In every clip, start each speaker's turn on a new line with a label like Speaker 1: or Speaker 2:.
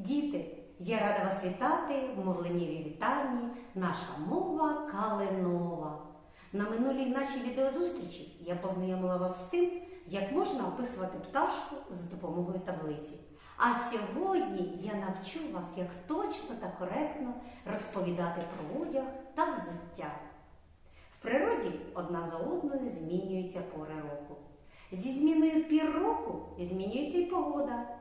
Speaker 1: Діти, я рада вас вітати в мовленнєвій вітальні Наша мова калинова. На минулій нашій відеозустрічі я познайомила вас з тим, як можна описувати пташку з допомогою таблиці. А сьогодні я навчу вас, як точно та коректно розповідати про одяг та взуття. В природі одна за одною змінюються пори року. Зі зміною пір року змінюється і погода.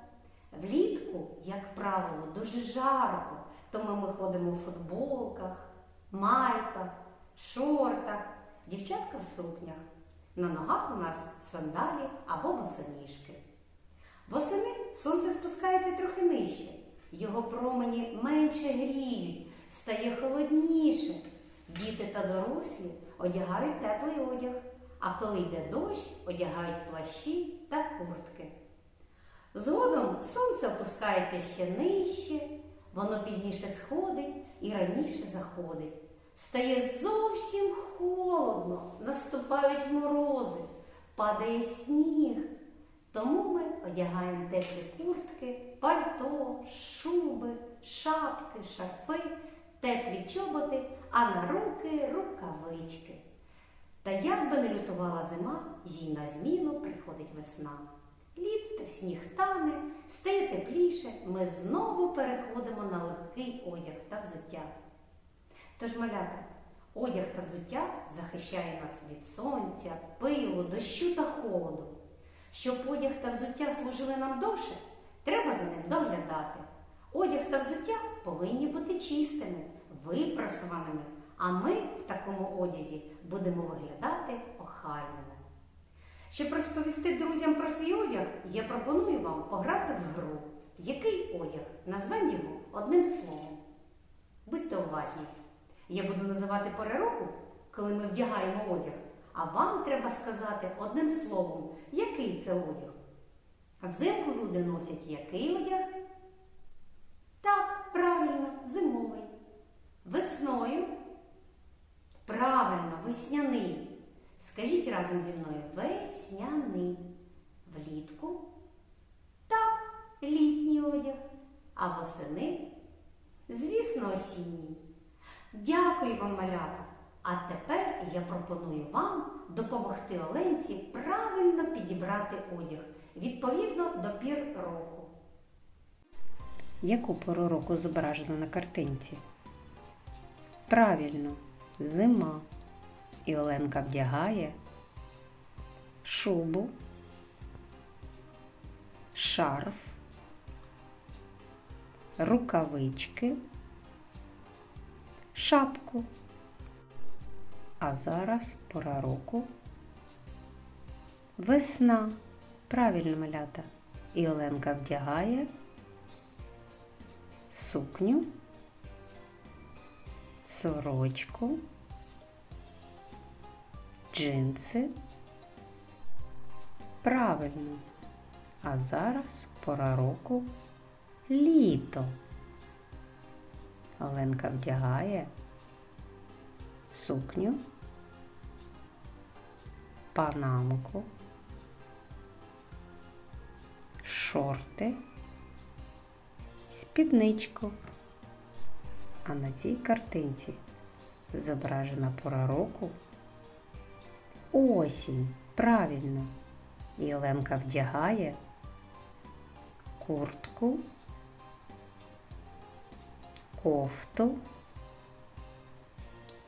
Speaker 1: Влітку, як правило, дуже жарко, тому ми ходимо в футболках, майках, шортах, дівчатка в сукнях. На ногах у нас сандалі або босоніжки. Восени сонце спускається трохи нижче, його промені менше гріють, стає холодніше. Діти та дорослі одягають теплий одяг, а коли йде дощ, одягають плащі та куртки. Згодом сонце опускається ще нижче, воно пізніше сходить і раніше заходить. Стає зовсім холодно, наступають морози, падає сніг. Тому ми одягаємо теплі куртки, пальто, шуби, шапки, шарфи, теплі чоботи, а на руки рукавички. Та як би не лютувала зима, їй на зміну приходить весна. Лід та сніг тане, стає тепліше, ми знову переходимо на легкий одяг та взуття. Тож, малята, одяг та взуття захищає нас від сонця, пилу, дощу та холоду. Щоб одяг та взуття служили нам довше, треба за ним доглядати. Одяг та взуття повинні бути чистими, випрасуваними, а ми в такому одязі будемо виглядати охайними. Щоб розповісти друзям про свій одяг, я пропоную вам пограти в гру. Який одяг? Назвемо його одним словом. Будьте уважні. Я буду називати пори року, коли ми вдягаємо одяг, а вам треба сказати одним словом, який це одяг. А взимку люди носять який одяг? Так, правильно, зимовий. Весною? Правильно, весняний. Скажіть разом зі мною весняний. Влітку? Так, літній одяг. А восени? Звісно, осінній. Дякую вам, малята! А тепер я пропоную вам допомогти Оленці правильно підібрати одяг відповідно до пір року.
Speaker 2: Яку пору року зображено на картинці? Правильно, зима. І Оленка вдягає шубу, шарф, рукавички, шапку. А зараз пора року. Весна. Правильно малята. І Оленка вдягає сукню, сорочку, джинси. Правильно. А зараз пора року літо. Оленка вдягає сукню, панамку, шорти, спідничку. А на цій картинці зображена пора року осінь. Правильно. І Оленка вдягає куртку, кофту,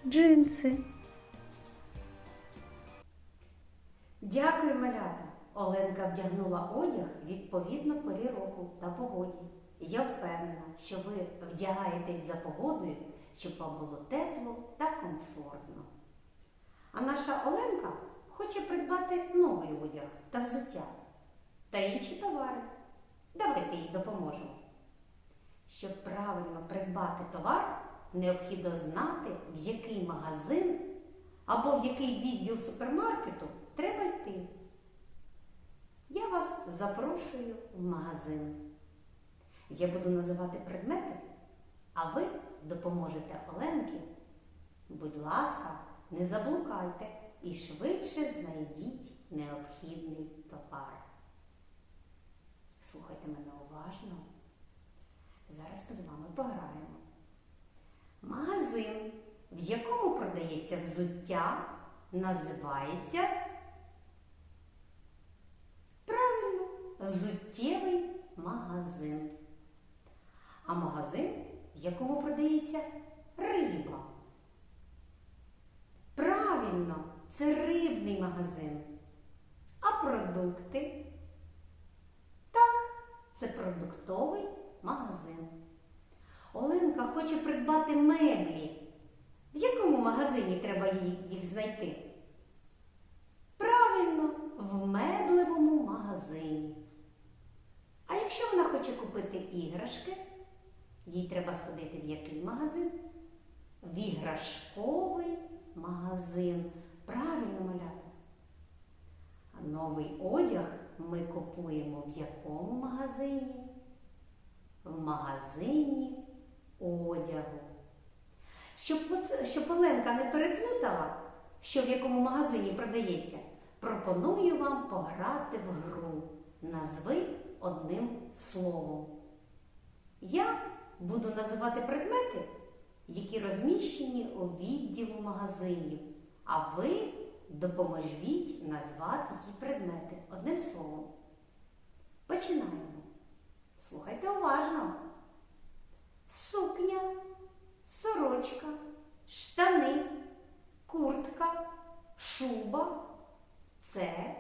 Speaker 2: джинси.
Speaker 1: Дякую, малята! Оленка вдягнула одяг відповідно порі року та погоді. Я впевнена, що ви вдягаєтесь за погодою, щоб вам було тепло та комфортно. А наша Оленка хоче придбати новий одяг та взуття та інші товари. Давайте їй допоможемо. Щоб правильно придбати товар, необхідно знати, в який магазин або в який відділ супермаркету треба йти. Я вас запрошую в магазин. Я буду називати предмети, а ви допоможете Оленки. Будь ласка, не заблукайте і швидше знайдіть необхідний товар. Слухайте мене уважно. Зараз ми з вами пограємо. Магазин, в якому продається взуття, називається правильно взуттєвий магазин. А магазин, в якому продається риба. Правильно, це рибний магазин. А продукти? Так, це продуктовий магазин. Оленка хоче придбати меблі. В якому магазині треба їх знайти? Правильно, в меблевому магазині. А якщо вона хоче купити іграшки, їй треба сходити в який магазин? В іграшковий магазин. Правильно, малята. А новий одяг ми купуємо в якому магазині? В магазині одягу. Щоб, щоб Оленка не переплутала, що в якому магазині продається, пропоную вам пограти в гру. Назви одним словом. Я буду називати предмети, які розміщені у відділу магазинів, а ви допоможіть назвати її предмети одним словом. Починаємо. Слухайте уважно. Сукня, сорочка, штани, куртка, шуба. Це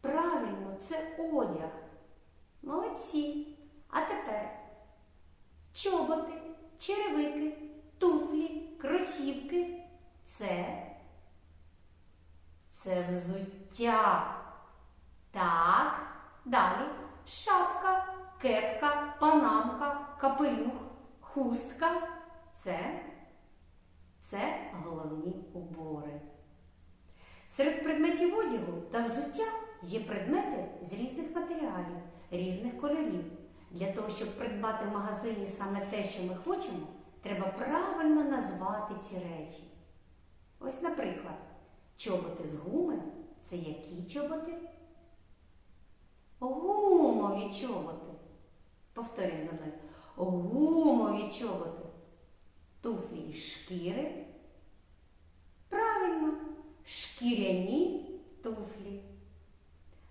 Speaker 1: правильно, це одяг. Молодці. А тепер чоботи, черевики, туфлі, кросівки. Це, це взуття. Так, далі шапка, кепка, панамка, капелюх, хустка. Це, це головні убори. Серед предметів одягу та взуття є предмети з різних матеріалів, різних кольорів. Для того, щоб придбати в магазині саме те, що ми хочемо, треба правильно назвати ці речі. Ось, наприклад, чоботи з гуми це які чоботи? Гумові чоботи. Повторюємо за мною. Гумові чоботи. Туфлі із шкіри. Правильно, шкіряні туфлі.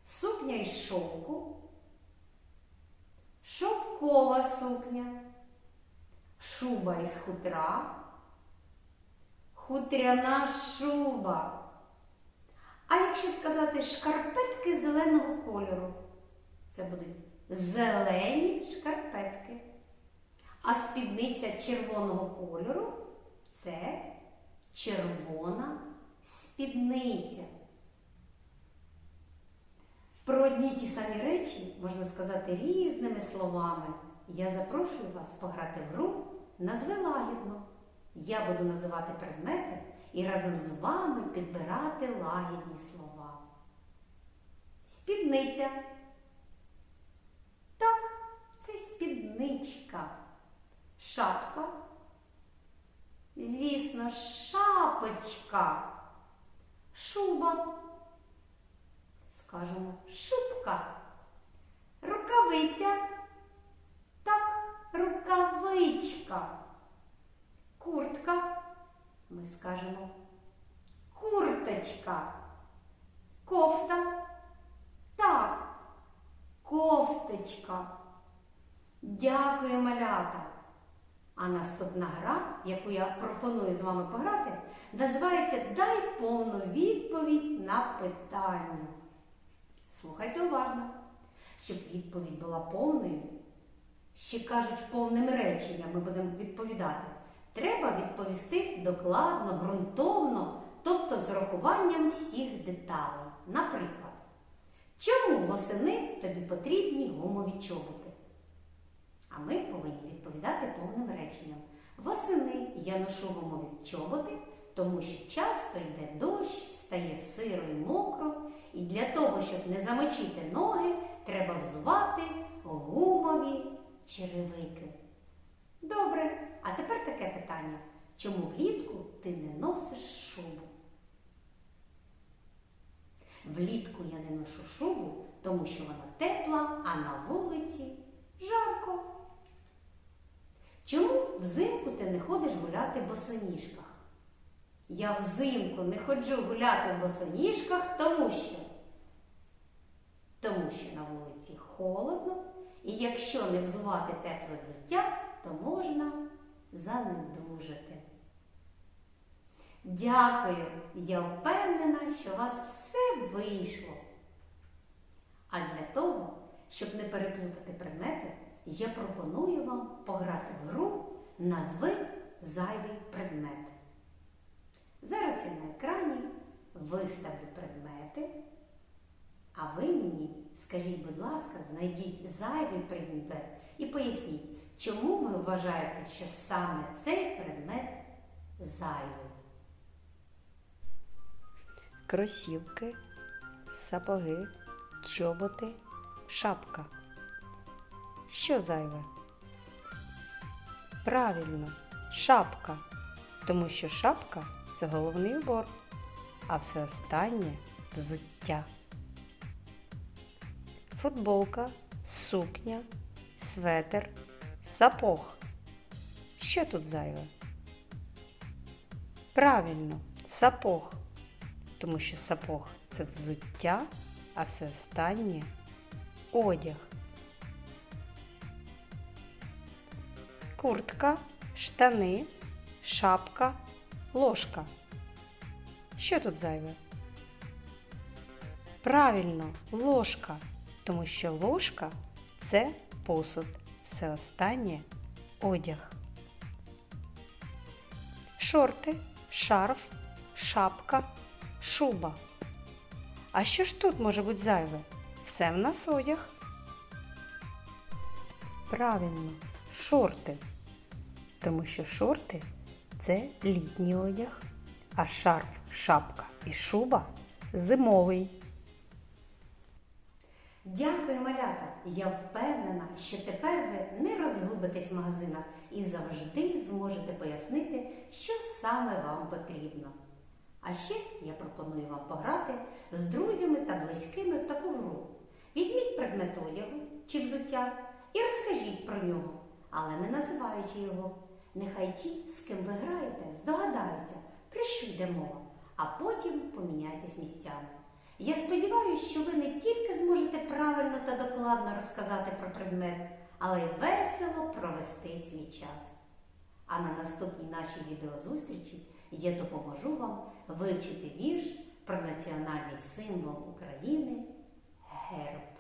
Speaker 1: Сукня із шовку. Шовкова сукня. Шуба із хутра. Хутряна шуба. А якщо сказати шкарпетки зеленого кольору, це будуть зелені шкарпетки. А спідниця червоного кольору це червона спідниця. Про одні ті самі речі можна сказати різними словами. Я запрошую вас пограти в гру назви лагідно. Я буду називати предмети і разом з вами підбирати лагідні слова. Спідниця. Так, це спідничка. Шапка. Звісно, шапочка. Шуба. Скажемо шубка. Рукавиця. Так, рукавичка. Куртка. Ми скажемо курточка. Кофта. Так, кофточка. Дякую, малята. А наступна гра, яку я пропоную з вами пограти, називається Дай повну відповідь на питання. Слухайте уважно, щоб відповідь була повною. Ще кажуть, повним реченням ми будемо відповідати. Треба відповісти докладно, ґрунтовно, тобто з урахуванням всіх деталей. Наприклад, чому восени тобі потрібні гумові чоботи? А ми повинні відповідати повним реченням. Восени я ношу гумові чоботи, тому що часто йде дощ, стає сиро і мокро, і для того, щоб не замочити ноги, треба взувати гумові черевики. Добре, а тепер таке питання. Чому влітку ти не носиш шубу? Влітку я не ношу шубу, тому що вона тепла, а на вулиці жарко. Чому взимку ти не ходиш гуляти в босоніжках? Я взимку не ходжу гуляти в босоніжках, тому що Тому що на вулиці холодно, і якщо не взувати тепле взуття, то можна занедужити. Дякую! Я впевнена, що у вас все вийшло. А для того, щоб не переплутати предмети, я пропоную вам пограти в гру Назви зайвий предмет. Зараз я на екрані виставлю предмети, а ви мені скажіть, будь ласка, знайдіть зайвий предмет і поясніть, чому ви вважаєте, що саме цей предмет зайвий.
Speaker 2: кросівки, сапоги, чоботи, шапка. Що зайве? Правильно, шапка. Тому що шапка це головний убор, а все останнє взуття. Футболка, сукня, светер, сапог. Що тут зайве? Правильно, сапог тому що сапог це взуття, а все останнє одяг. Куртка, штани, шапка, ложка. Що тут зайве? Правильно, ложка, тому що ложка це посуд, все останнє одяг. Шорти, шарф, шапка, шуба. А що ж тут може бути зайве? Все в нас одяг. Правильно, шорти. Тому що шорти це літній одяг, а шарф, шапка і шуба зимовий.
Speaker 1: Дякую, малята! Я впевнена, що тепер ви не розгубитесь в магазинах і завжди зможете пояснити, що саме вам потрібно. А ще я пропоную вам пограти з друзями та близькими в таку гру. Візьміть предмет одягу чи взуття і розкажіть про нього, але не називаючи його. Нехай ті, з ким ви граєте, здогадаються, про що йде мова, а потім поміняйтесь місцями. Я сподіваюся, що ви не тільки зможете правильно та докладно розказати про предмет, але й весело провести свій час. А на наступній нашій відеозустрічі я допоможу вам вивчити вірш про національний символ України герб.